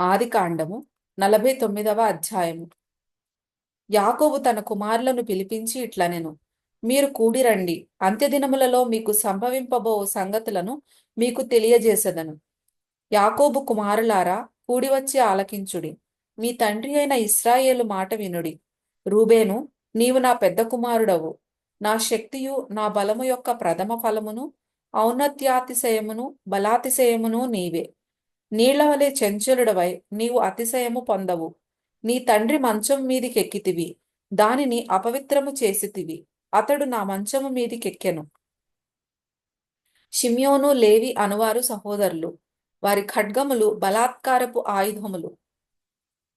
ఆదికాండము నలభై తొమ్మిదవ అధ్యాయము. యాకోబు తన కుమారులను పిలిపించి ఇట్లనెను మీరు కూడిరండి అంత్యదినములలో మీకు సంభవింపబో సంగతులను మీకు తెలియజేసెదను. యాకోబు కుమారులారా కూడివచ్చి ఆలకించుడి. మీ తండ్రి అయిన ఇస్రాయేలు మాట వినుడి. రూబేను నీవు నా పెద్ద కుమారుడవు. నా శక్తియు నా బలము యొక్క ప్రథమ ఫలమును ఔన్నత్యాతిశయమును బలాతిశయమును నీవే. నీళ్ళ వలె చెంచలుడవై నీవు అతిశయము పొందవు. నీ తండ్రి మంచం మీదికెక్కితివి. దానిని అపవిత్రము చేసితివి. అతడు నా మంచము మీదికెక్కెను. షిమ్యోను లేవి అనువారు సహోదరులు. వారి ఖడ్గములు బలాత్కారపు ఆయుధములు.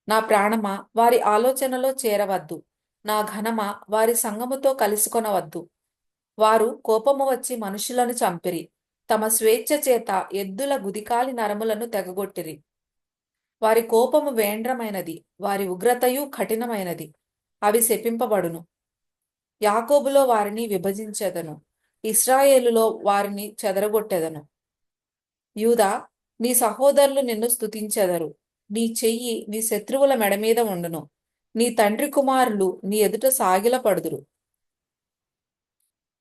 నా ప్రాణమా వారి ఆలోచనలో చేరవద్దు. నా ఘనమా వారి సంగముతో కలుసుకొనవద్దు. వారు కోపము వచ్చి మనుషులను చంపిరి. తమ స్వేచ్ఛ చేత ఎద్దుల గుదికాలి నరములను తెగగొట్టిరి. వారి కోపము వేండ్రమైనది వారి ఉగ్రతయు కఠినమైనది అవి శపింపబడును. యాకోబులో వారిని విభజించెదను ఇస్రాయేలులో వారిని చెదరగొట్టెదను. యూదా నీ సహోదరులు నిన్ను స్తుతించెదరు నీ చెయ్యి నీ శత్రువుల మెడ మీద ఉండును నీ తండ్రి కుమారులు నీ ఎదుట సాగిలపడుదురు.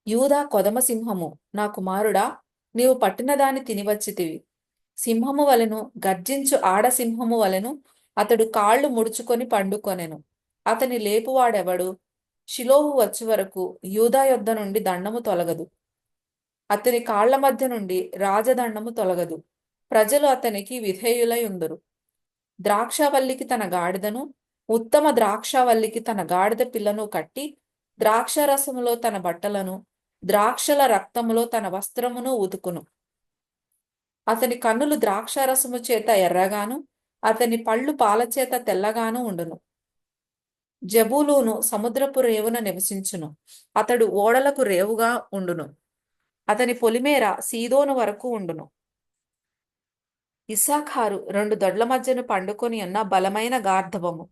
యూదా కొదమ సింహము నా కుమారుడా నీవు పట్టినదాన్ని తినివచ్చితివి. సింహము వలెను గర్జించు ఆడసింహము వలెను అతడు కాళ్ళు ముడుచుకొని పండుకొనెను. అతని లేపువాడెవడు? షిలోహు వచ్చి వరకు యూదా యొద్ద నుండి దండము తొలగదు. అతని కాళ్ళ మధ్య నుండి రాజదండము తొలగదు. ప్రజలు అతనికి విధేయులై ఉందరు ద్రాక్షవల్లికి తన గాడిదను ఉత్తమ ద్రాక్షవల్లికి తన గాడిద పిల్లను కట్టి ద్రాక్షరసములో తన బట్టలను ద్రాక్షల రక్తములో తన వస్త్రమును ఉతుకును అతని కన్నులు ద్రాక్షారసము చేత ఎర్రగాను అతని పళ్ళు పాలచేత తెల్లగాను ఉండును. జబూలూను సముద్రపు రేవున నివసించును. అతడు ఓడలకు రేవుగా ఉండును. అతని పొలిమేర సీదోను వరకు ఉండును. ఇసాఖారు రెండు దొడ్ల మధ్యను పండుకొని ఉన్న బలమైన గార్ధవము.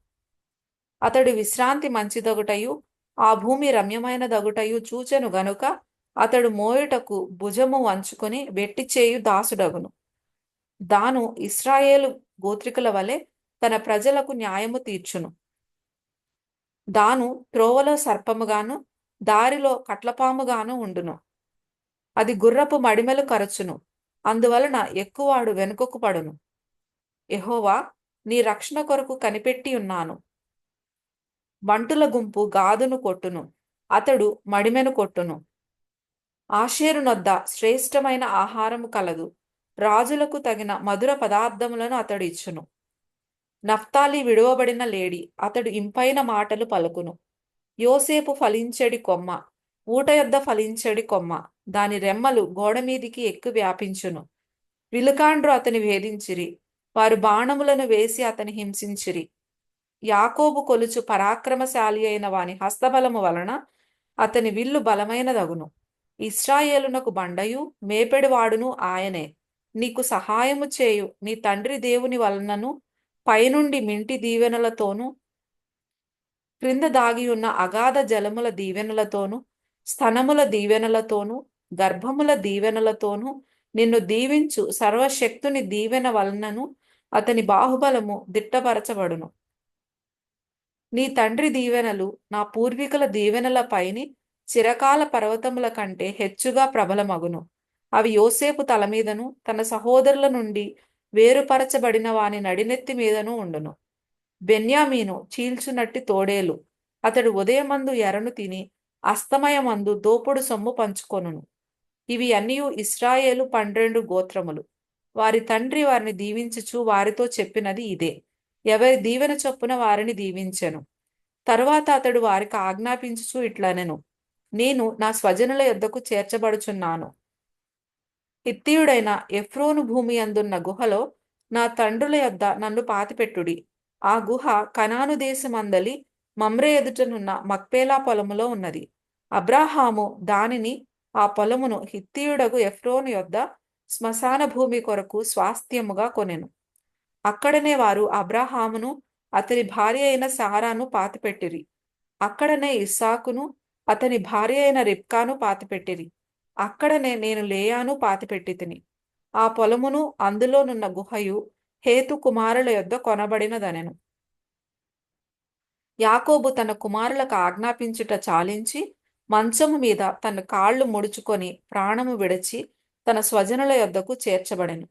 అతడు విశ్రాంతి మంచిదొగటయు ఆ భూమి రమ్యమైన దగుటయు చూచెను గనుక అతడు మోయుటకు భుజము వంచుకొని వెట్టి చేయు దాసుడగును. దాను ఇస్రాయేలు గోత్రికుల వలె తన ప్రజలకు న్యాయము తీర్చును. దాను త్రోవలో సర్పముగాను దారిలో కట్లపాముగాను ఉండును. అది గుర్రపు మడిమెలు కరచును. అందువలన ఎక్కువాడు వెనుకకు పడును. ఎహోవా నీ రక్షణ కొరకు కనిపెట్టి ఉన్నాను బంటుల గుంపు గాదును కొట్టును అతడు మడిమెను కొట్టును. ఆశీరునొద్ద శ్రేష్టమైన ఆహారము కలదు రాజులకు తగిన మధుర పదార్థములను అతడు ఇచ్చును. నఫ్తాలి విడువబడిన లేడి అతడు ఇంపైన మాటలు పలుకును. యోసేపు ఫలించెడి కొమ్మ ఊట యొద్ద ఫలించెడి కొమ్మ దాని రెమ్మలు గోడమీదికి ఎక్కు వ్యాపించును. విలుకాండ్రు అతని వేధించిరి వారు బాణములను వేసి అతని హింసించిరి. యాకోబు కొలుచు పరాక్రమశాలి అయిన వాని హస్తబలము వలన అతని విల్లు బలమైనదగును. ఇస్రాయేలునకు బండయు మేపెడువాడును ఆయనే. నీకు సహాయము చేయు. నీ తండ్రి దేవుని వలనను పైనుండి మింటి దీవెనలతోనూ క్రింద దాగి ఉన్న అగాధ జలముల దీవెనలతోనూ స్తనముల దీవెనలతోనూ గర్భముల దీవెనలతోనూ నిన్ను దీవించు. సర్వశక్తుని దీవెన వలనను అతని బాహుబలము దిట్టపరచబడును. నీ తండ్రి దీవెనలు నా పూర్వీకుల దీవెనల పైని చిరకాల పర్వతముల కంటే హెచ్చుగా ప్రబలమగును. అవి యోసేపు తల మీదను తన సహోదరుల నుండి వేరుపరచబడిన వాని నడినెత్తి మీదను ఉండును. బెన్యామీను చీల్చునట్టి తోడేలు. అతడు ఉదయమందు ఎరను తిని అస్తమయమందు దోపుడు సొమ్ము పంచుకొనును. ఇవి అన్నీ ఇస్రాయేలు పన్నెండు గోత్రములు. వారి తండ్రి వారిని దీవించుచు వారితో చెప్పినది ఇదే. ఎవరి దీవెన చొప్పున వారిని దీవించెను. తరువాత అతడు వారికి ఆజ్ఞాపించుచు ఇట్లనెను. నేను నా స్వజనుల యొద్దకు చేర్చబడుచున్నాను. హిత్తీయుడైన ఎఫ్రోను భూమి అందున్న గుహలో నా తండ్రుల యొద్ద నన్ను పాతిపెట్టుడి. ఆ గుహ కనాను దేశమందలి మమ్రే ఎదుటనున్న మక్పేలా పొలములో ఉన్నది. అబ్రాహాము దానిని ఆ పొలమును హిత్తియుడగు ఎఫ్రోను యొద్ద శ్మశాన భూమి కొరకు స్వాస్థ్యముగా కొనెను. అక్కడనే వారు అబ్రహామును అతని భార్య అయిన సారాను పాతిపెట్టిరి. అక్కడనే ఇస్సాకును అతని భార్య అయిన రిప్కాను పాతిపెట్టిరి. అక్కడనే నేను లేయాను పాతిపెట్టి తిని ఆ పొలమును అందులోనున్న గుహయు హేతు కుమారుల యొద్ద కొనబడినదనెను. యాకోబు తన కుమారులకు ఆజ్ఞాపించుట చాలించి మంచము మీద తన కాళ్ళు ముడుచుకొని ప్రాణము విడిచి తన స్వజనుల యొద్దకు చేర్చబడెను.